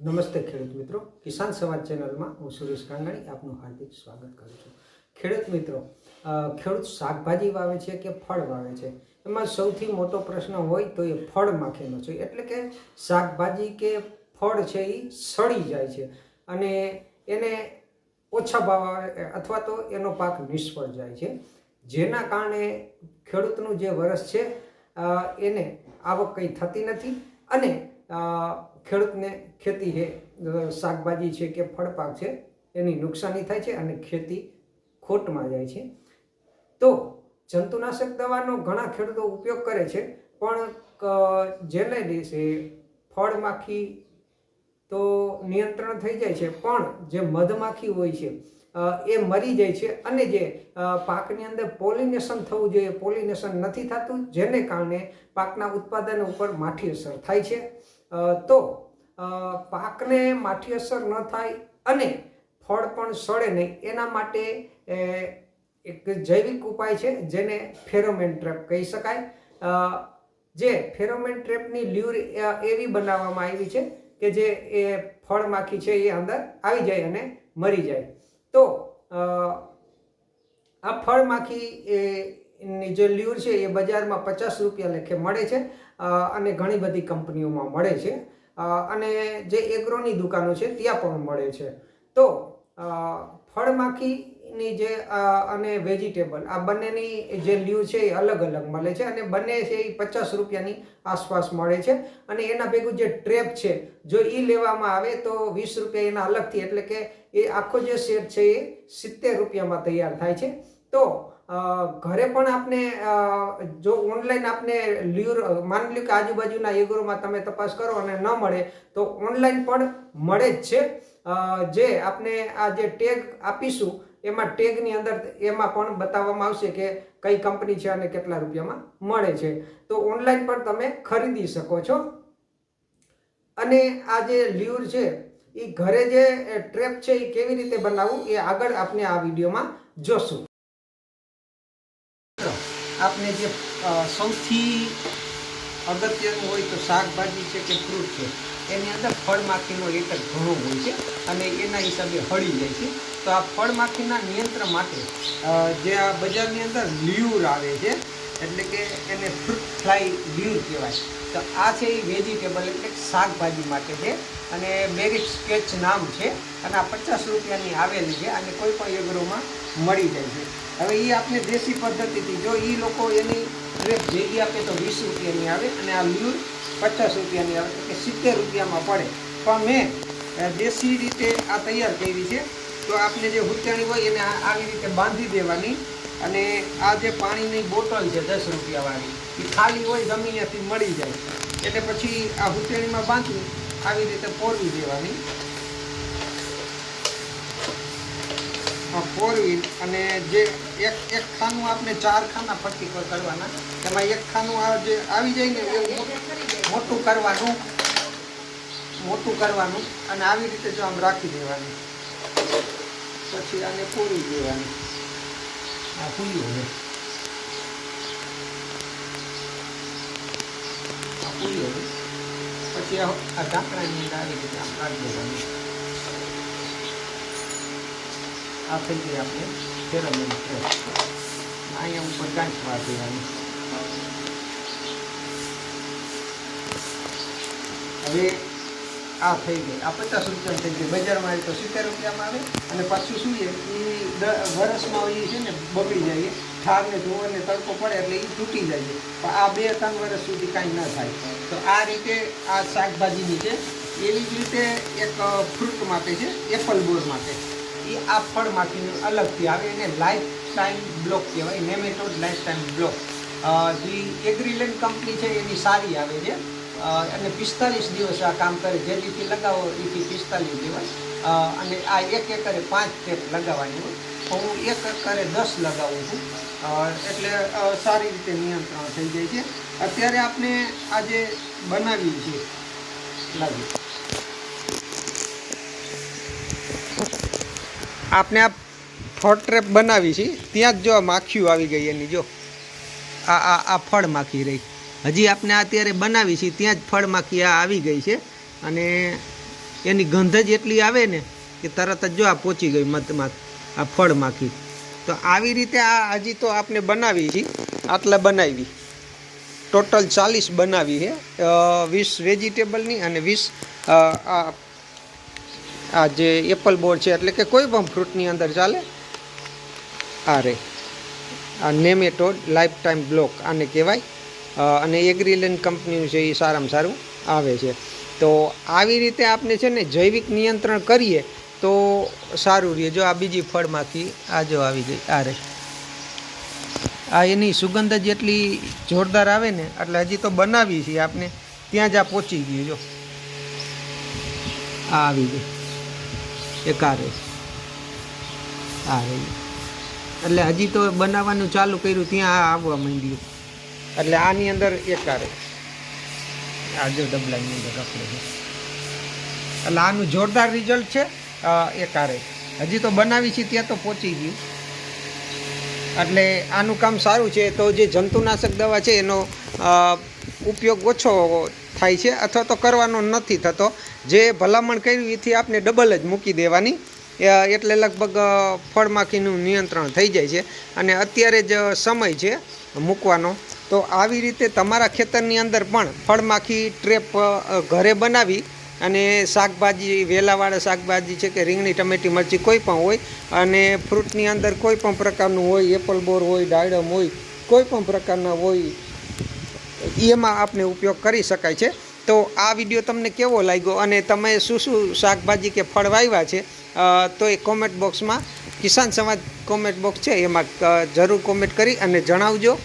નમસ્તે ખેડૂત મિત્રો. કિસાન સમાજ ચેનલમાં હું સુરેશ કાંગાણી આપનું હાર્દિક સ્વાગત કરું છું. ખેડૂત મિત્રો ખેડૂત શાકભાજી વાવે છે કે ફળ વાવે છે? એમાં સૌથી મોટો પ્રશ્ન હોય તો એ ફળ માખીનો છે. એટલે કે શાકભાજી કે ફળ છે એ સડી જાય છે અને એને ઓછા ભાવ આવે અથવા તો એનો પાક નિષ્ફળ જાય છે. જેના કારણે ખેડૂતનું જે વરસ છે એને આવક કંઈ થતી નથી અને ખેડૂતને ખેતી છે શાકભાજી છે કે ફળપાક છે, એની નુકસાની થાય છે અને ખેતી ખોટમાં જાય છે. તો જંતુનાશક દવાનો ઘણા ખેડૂતો ઉપયોગ કરે છે, પણ જેને દિવસે ફળ માખી તો નિયંત્રણ થઈ જાય છે, પણ જે મધમાખી હોય છે એ મરી જાય છે અને જે પાકની અંદર પોલિનેશન થવું જોઈએ, પોલિનેશન નથી થતું, જેને કારણે પાકના ઉત્પાદન ઉપર માઠી અસર થાય છે. તો પાકને માઠી અસર ન થાય અને ફળ પણ સડે નહીં. એના માટે એક જૈવિક ઉપાય છે જેને ફેરોમેન ટ્રેપ કહી શકાય. જે ફેરોમેન ટ્રેપની લ્યુર એવી બનાવવામાં આવી છે કે જે એ ફળ માખી છે એ અંદર આવી જાય અને મરી જાય. તો આ ફળ માખી એ ની જે લ્યુર છે એ બજારમાં પચાસ રૂપિયા લેખે મળે છે અને ઘણી બધી કંપનીઓમાં મળે છે. અને જે એગ્રોની દુકાનો છે ત્યાં પણ મળે છે. તો અ, ફળ જે અને વેજીટેબલ આ બંનેની જે લ્યુ છે એ અલગ અલગ મળે છે અને બંને છે એ પચાસ રૂપિયાની આસપાસ મળે છે. અને એના ભેગું જે ટ્રેપ છે, જો એ લેવામાં આવે તો વીસ રૂપિયા એના અલગથી, એટલે કે એ આખો જે સેટ છે એ સિત્તેર રૂપિયામાં તૈયાર થાય છે. તો ઘરે પણ આપને જો ઓનલાઈન આપને લ્યુર માની લ્યો કે આજુબાજુના એગ્રોમાં તમે તપાસ કરો અને ન મળે, તો ઓનલાઈન પણ મળે જ છે. જે આપને આ જે ટેગ આપીશું એમાં ટેગની અંદર એમાં પણ બતાવવામાં આવશે કે કઈ કંપની છે અને કેટલા રૂપિયામાં મળે છે. તો ઓનલાઈન પણ તમે ખરીદી શકો છો. અને આ જે લ્યુર છે એ ઘરે જે ટ્રેપ છે એ કેવી રીતે બનાવવું, એ આગળ આપણે આ વિડીયોમાં જોશું. આપને જે સૌથી અગત્યનું હોય તો શાકભાજી છે કે ફ્રૂટ છે? એની અંદર ફળમાખીનો એક જ ઘણો હોય છે અને એના હિસાબે હળી જાય છે. તો આ ફળમાખીના નિયંત્રણ માટે જે આ બજારની અંદર લ્યુર આવે છે, એટલે કે એને ફ્રૂટ ફ્લાય લ્યુર કહેવાય. તો આ છે એ વેજીટેબલ એટલે શાકભાજી માટે છે અને બેરિક સ્કેચ નામ છે અને આ પચાસ રૂપિયાની આવેલી છે અને કોઈ પણ એગ્રોમાં મળી જાય છે. હવે એ આપણે દેશી પદ્ધતિથી જો એ લોકો એની રેટ જેવી આપે તો વીસ રૂપિયાની આવે અને આ લ્યુર પચાસ રૂપિયાની આવે કે સિત્તેર રૂપિયામાં પડે. પણ મેં દેશી રીતે આ તૈયાર કરી છે. તો આપણે જે હુત્યાણી હોય એને આવી રીતે બાંધી દેવાની. અને આ જે પાણીની બોટલ છે દસ રૂપિયાવાળી, એ ખાલી હોય જમીનેથી મળી જાય. એટલે પછી આ હુત્યાણીમાં બાંધી આવી રીતે પોરવી દેવાની. પોરવી અને જે એક એક ખાનું આપણે ચાર ખાના પટ્ટી પર કરવાના. એમાં એક ખાનું આ જે આવી જાય ને, એવું મોટું- કરવાનું મોટું કરવાનું અને આવી રીતે જો આમ રાખી દેવાનું. પછી આને પૂરી દેવાની. આ પૂર્યું હવે. આ પૂર્યું હવે. પછી આ ઢાંકણાની અંદર આવી રીતે આમ રાખી દેવાનું. આ થઈ ગઈ આપણે ફેરોમેન ટ્રેપ અહીંયા ઉપર કાંઈ વાત દેવાની. હવે આ થઈ ગઈ. આ પચાસ રૂપિયા થઈ ગઈ. બજારમાં આવી તો સિત્તેર રૂપિયામાં આવે અને પાછું શું છે? એ વરસમાં એ છે ને બગડી જાય. ઠાર ધોવાને ધોવા તડકો પડે એટલે એ તૂટી જાય. છે પણ આ બે ત્રણ વર્ષ સુધી કાંઈ ના થાય. તો આ રીતે આ શાકભાજીની છે, એવી જ રીતે એક ફ્રૂટ માટે છે, એપલ બોર માટે. એ આ ફળ માટેનું અલગથી આવે એને લાઈફ ટાઈમ બ્લોક કહેવાય, નેમેટોડ લાઈફ ટાઈમ બ્લોક જે એગ્રીલેન્ડ કંપની છે, એની સારી આવે છે. અને પિસ્તાલીસ દિવસ આ કામ કરે, જે રીતે લગાવો એથી પિસ્તાલીસ દિવસ. અને આ એક એકરે પાંચ ટેપ લગાવવાની હોય. હું એક એકરે દસ લગાવું છું. એટલે સારી રીતે નિયંત્રણ થઈ જાય છે. અત્યારે આપણે આજે બનાવીએ છીએ. લાગી. આપણે આ ફળ ટ્રેપ બનાવી છે. ત્યાં જ જો માખીઓ આવી ગઈ એની, જો. આ આ આ ફળ માખી રહી. હજી આપણે અત્યારે બનાવી છે, ત્યાં જ ફળ માખી આ આવી ગઈ છે. અને એની ગંધ જ એટલી આવે ને કે તરત જ જો આ પહોંચી ગઈ મતમાં આ ફળમાંથી. તો આવી રીતે આ હજી તો આપણે બનાવી છે, આટલા બનાવી. ટોટલ ચાલીસ બનાવી છે વીસ વેજીટેબલની અને વીસ આ આ જે એપલ બોર્ડ છે, એટલે કે કોઈ પણ ફ્રૂટની અંદર ચાલે, આ રે. આ નેમેટોડ લાઈફ ટાઈમ બ્લોક, આને કહેવાય. અને એગ્રીલેન્ડ કંપનીનું છે એ સારામાં સારું આવે છે. તો આવી રીતે આપણે છે ને જૈવિક નિયંત્રણ કરીએ તો સારું રહે. જો આ બીજી ફળમાંથી આ જો આવી ગઈ, આ રહી. આ એની સુગંધ જ એટલી જોરદાર આવે ને, એટલે હજી તો બનાવી છીએ આપણે ત્યાં જ આ પહોંચી ગયું, જો. આ આવી ગઈ. એક આ રહી. આ રહી. એટલે હજી તો બનાવવાનું ચાલુ કર્યું, ત્યાં આવવા માંડ્યું. એટલે આની અંદર એક આ રહી આ જો ડબલાની અંદર છે. એટલે આનું જોરદાર રિઝલ્ટ છે એક આ રહી હજી તો બનાવી છે, ત્યાં તો પહોંચી ગયું. એટલે આનું કામ સારું છે, તો જે જંતુનાશક દવા છે, એનો ઉપયોગ ઓછો થાય છે, અથવા તો કરવાનો નથી થતો. જે ભલામણ કર્યું, એથી આપને ડબલ જ મૂકી દેવાની. એટલે લગભગ ફળમાખીનું નિયંત્રણ થઈ જાય છે. અને અત્યારે જ સમય છે મૂકવાનો. તો આવી રીતે તમારા ખેતરની અંદર પણ ફળમાખી ટ્રેપ ઘરે બનાવી અને શાકભાજી, વેલાવાળા શાકભાજી છે કે રીંગણી, ટમેટી, મરચી કોઈ પણ હોય અને ફ્રૂટની અંદર કોઈ પણ પ્રકારનું હોય, એપલ બોર હોય ડાયડમ હોય, કોઈ પણ પ્રકારના હોય, એમાં આપણે ઉપયોગ કરી શકાય છે. તો આ વીડિયો તમને કેવો લાગ્યો અને તમે શું શું શાકભાજી કે ફળ વાવ્યા છે તો એ કોમેન્ટ બોક્સમાં, કિસાન સમાજ કોમેન્ટ બોક્સ છે એમાં જરૂર કોમેન્ટ કરી અને જણાવજો.